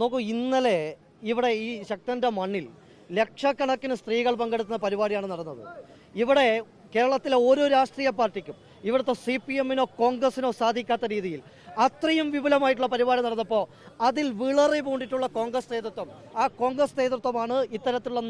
നോക്കൂ ഇന്നലെ ഇവിടെ ഈ ശക്തന്റെ മണ്ണിൽ ലക്ഷക്കണക്കിന് സ്ത്രീകൾ പങ്കെടുക്കുന്ന പരിപാടിയാണ് നടന്നത്. ഇവിടെ കേരളത്തിലെ ഓരോ രാഷ്ട്രീയ പാർട്ടിക്കും ഇവിടുത്തെ സി പി എമ്മിനോ കോൺഗ്രസിനോ സാധിക്കാത്ത രീതിയിൽ അത്രയും വിപുലമായിട്ടുള്ള പരിപാടി നടന്നപ്പോൾ അതിൽ വിളറി പൂണ്ടിട്ടുള്ള കോൺഗ്രസ് നേതൃത്വം ആ കോൺഗ്രസ് നേതൃത്വമാണ് ഇത്തരത്തിലുള്ള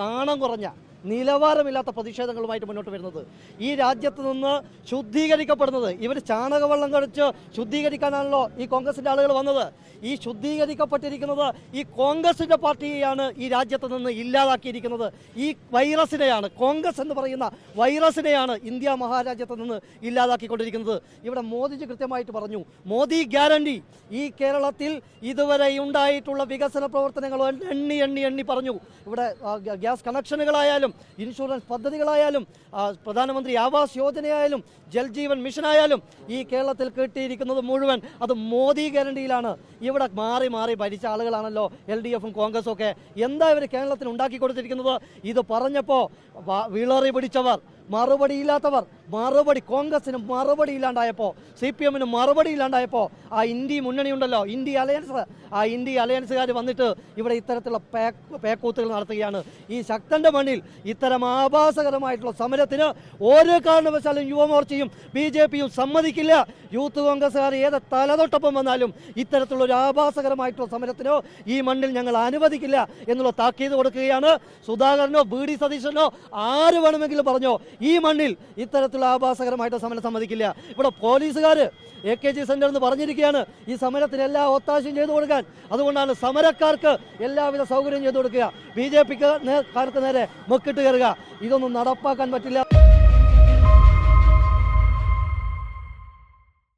നാണം കുറഞ്ഞ നിലവാരമില്ലാത്ത പ്രതിഷേധങ്ങളുമായിട്ട് മുന്നോട്ട് വരുന്നത്. ഈ രാജ്യത്ത് നിന്ന് ശുദ്ധീകരിക്കപ്പെടുന്നത് ഇവർ ചാണകവെള്ളം കഴിച്ച് ശുദ്ധീകരിക്കാനാണല്ലോ ഈ കോൺഗ്രസിന്റെ ആളുകൾ വന്നത്. ഈ ശുദ്ധീകരിക്കപ്പെട്ടിരിക്കുന്നത് ഈ കോൺഗ്രസിന്റെ പാർട്ടിയെയാണ് ഈ രാജ്യത്ത് നിന്ന് ഇല്ലാതാക്കിയിരിക്കുന്നത്. ഈ വൈറസിനെയാണ് കോൺഗ്രസ് എന്ന് പറയുന്ന വൈറസിനെയാണ് ഇന്ത്യ മഹാരാജ്യത്ത് നിന്ന് ഇല്ലാതാക്കിക്കൊണ്ടിരിക്കുന്നത്. ഇവിടെ മോദിജി കൃത്യമായിട്ട് പറഞ്ഞു മോദി ഗ്യാരണ്ടി ഈ കേരളത്തിൽ ഇതുവരെ ഉണ്ടായിട്ടുള്ള വികസന പ്രവർത്തനങ്ങൾ എണ്ണി എണ്ണി എണ്ണി പറഞ്ഞു. ഇവിടെ ഗ്യാസ് കണക്ഷനുകളായാലും ഇൻഷുറൻസ് പദ്ധതികളായാലും പ്രധാനമന്ത്രി ആവാസ് യോജനയായാലും ജൽജീവൻ മിഷനായാലും ഈ കേരളത്തിൽ കിട്ടിയിരിക്കുന്നത് മുഴുവൻ അത് മോദി ഗ്യാരണ്ടിയിലാണ്. ഇവിടെ മാറി മാറി ഭരിച്ച ആളുകളാണല്ലോ എൽ ഡി എഫും കോൺഗ്രസും ഒക്കെ. എന്താ ഇവർ കേരളത്തിന് ഉണ്ടാക്കി കൊടുത്തിരിക്കുന്നത്? ഇത് പറഞ്ഞപ്പോൾ വിളറി പിടിച്ചവർ. മറുപടി ഇല്ലാത്തവർ മറുപടി കോൺഗ്രസിന് മറുപടി ഇല്ലാണ്ടായപ്പോൾ സി പി എമ്മിന് മറുപടി ഇല്ലാണ്ടായപ്പോൾ ആ ഇന്ത്യ മുന്നണിയുണ്ടല്ലോ ഇന്ത്യ അലയൻസ്. ആ ഇന്ത്യ അലയൻസുകാർ വന്നിട്ട് ഇവിടെ ഇത്തരത്തിലുള്ള പേ- പേക്കൂത്തുകൾ നടത്തുകയാണ്. ഈ ശക്തന്റെ മണ്ണിൽ ഇത്തരം ആഭാസകരമായിട്ടുള്ള സമരത്തിന് ഒരു കാരണവശാലും യുവമോർച്ചയും ബി ജെ പിയും സമ്മതിക്കില്ല. യൂത്ത് കോൺഗ്രസ്സുകാർ ഏത് തലതൊട്ടൊപ്പം വന്നാലും ഇത്തരത്തിലുള്ള ഒരു ആഭാസകരമായിട്ടുള്ള സമരത്തിനോ ഈ മണ്ണിൽ ഞങ്ങൾ അനുവദിക്കില്ല എന്നുള്ള താക്കീത് കൊടുക്കുകയാണ്. സുധാകരനോ ബി ഡി സതീശനോ ആര് വേണമെങ്കിലും പറഞ്ഞോ ഈ മണ്ണിൽ ഇത്തരത്തിലുള്ള ആഭാസകരമായിട്ടുള്ള സമരം സമ്മതിക്കില്ല. ഇവിടെ പോലീസുകാർ എ കെ ജി സെന്റർ എന്ന് പറഞ്ഞിരിക്കുകയാണ്. ഈ സമരത്തിന് എല്ലാ ഒത്താശയും ചെയ്തു കൊടുക്കാൻ. അതുകൊണ്ടാണ് സമരക്കാർക്ക് എല്ലാവിധ സൗകര്യം ചെയ്തു കൊടുക്കുക. ബി ജെ പിക്ക് കാർക്ക് നേരെ മുക്കിട്ട് കയറുക. ഇതൊന്നും നടപ്പാക്കാൻ പറ്റില്ല.